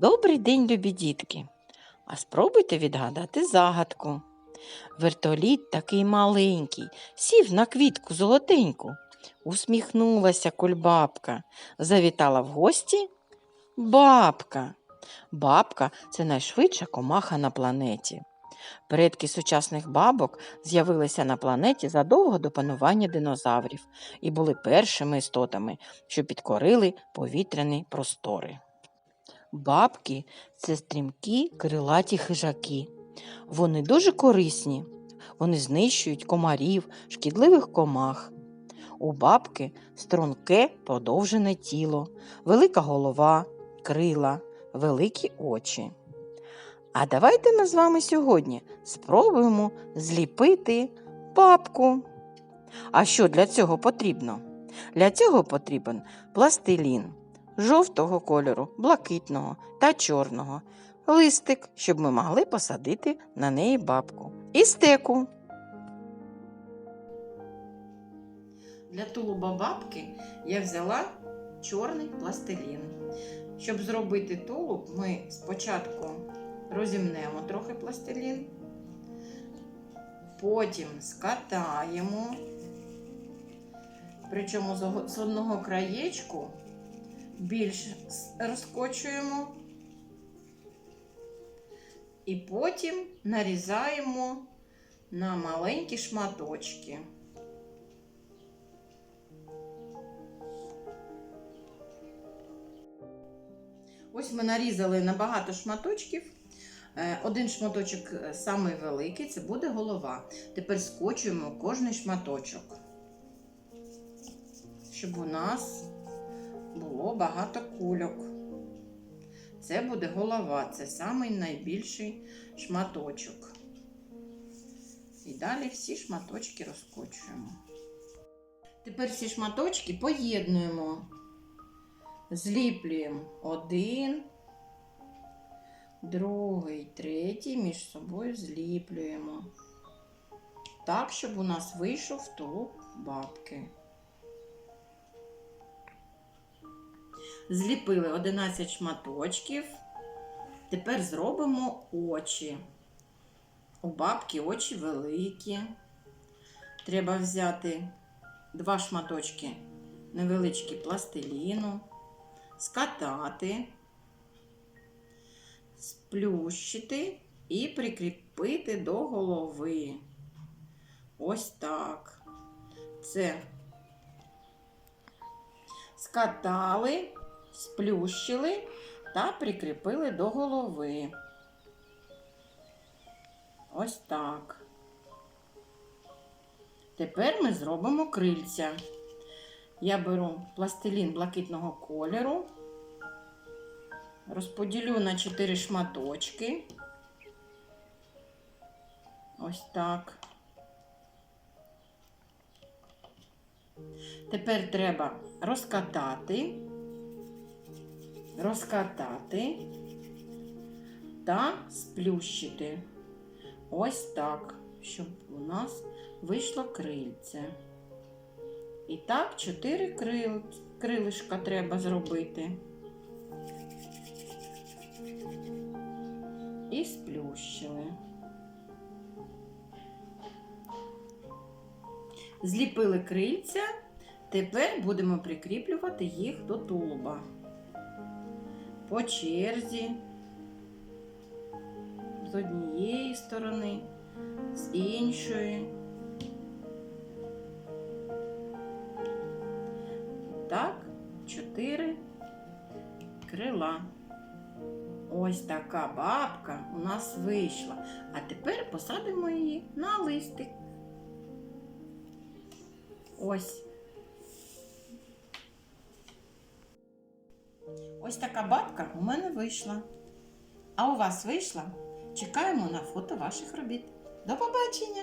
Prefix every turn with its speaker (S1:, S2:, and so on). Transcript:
S1: Добрий день, любі дітки. А спробуйте відгадати загадку. Вертоліт такий маленький, сів на квітку золотеньку. Усміхнулася кульбабка, завітала в гості бабка. Бабка це найшвидша комаха на планеті. Предки сучасних бабок з'явилися на планеті задовго до панування динозаврів і були першими істотами, що підкорили повітряні простори. Бабки це стрімкі крилаті хижаки. Вони дуже корисні. Вони знищують комарів, шкідливих комах. У бабки струнке подовжене тіло, велика голова, крила, великі очі. А давайте ми з вами сьогодні спробуємо зліпити бабку. А що для цього потрібно? Для цього потрібен пластилін жовтого кольору, блакитного та чорного, листик, щоб ми могли посадити на неї бабку. І стеку. Для тулуба бабки я взяла чорний пластилін. Щоб зробити тулуб, ми спочатку розімнемо трохи пластилін, потім скатаємо, причому з одного краєчку більш розкочуємо і потім нарізаємо на маленькі шматочки. Ось ми нарізали на багато шматочків. Е, Один шматочок е, самий великий це буде голова. Тепер скочуємо кожний шматочок, щоб у нас було багато кульок. Це буде голова, це самий найбільший шматочок. І далі всі шматочки розкочуємо. Тепер всі шматочки поєднуємо. Зліплюємо один, другий, третій між собою зліплюємо. Так, щоб у нас вийшов тулуб бабки. Зліпили 11 шматочків. Тепер зробимо очі. У бабки очі великі. Треба взяти два шматочки невеличкі пластиліну, скатати, сплющити і прикріпити до голови. Ось так. Це скатали, сплющили та прикріпили до голови. Ось так. Тепер ми зробимо крильця. Я беру пластилін блакитного кольору, розподілю на 4 шматочки. Ось так. Тепер треба розкатати, розкатати та сплющити. Ось так, щоб у нас вийшло крильце. І так, чотири крил... крилишка треба зробити. І сплющили. Зліпили крильця, тепер будемо прикріплювати їх до тулуба. По черзі, з однієї сторони, з іншої. Так, чотири крила. Ось така бабка у нас вийшла. А тепер посадимо її на листик. Ось. Ось така бабка у мене вийшла. А у вас вийшла? Чекаємо на фото ваших робіт. До побачення!